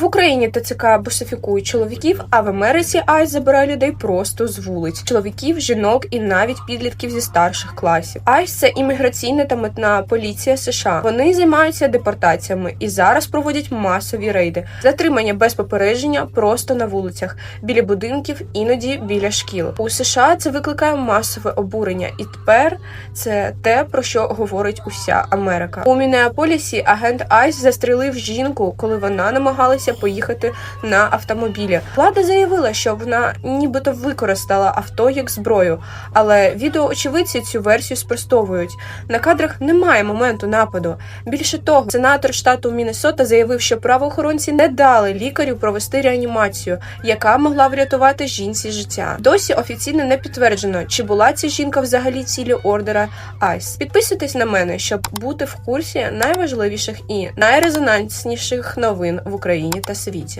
В Україні ТЦК бусифікує чоловіків, а в Америці Айс забирає людей просто з вулиць: чоловіків, жінок і навіть підлітків зі старших класів. Айс це імміграційна та митна поліція США. Вони займаються депортаціями і зараз проводять масові рейди, затримання без попередження просто на вулицях, біля будинків, іноді біля шкіл. У США це викликає масове обурення, і тепер це те, про що говорить уся Америка. У Мінеаполісі агент Айс застрелив жінку, коли вона намагалася поїхати на автомобілі. Влада заявила, що вона нібито використала авто як зброю, але відеоочевидці цю версію спростовують. На кадрах немає моменту нападу. Більше того, сенатор штату Міннесота заявив, що правоохоронці не дали лікарю провести реанімацію, яка могла врятувати жінці життя. Досі офіційно не підтверджено, чи була ця жінка взагалі ціллю ордера Айс. Підписуйтесь на мене, щоб бути в курсі найважливіших і найрезонансніших новин в Україні та світі.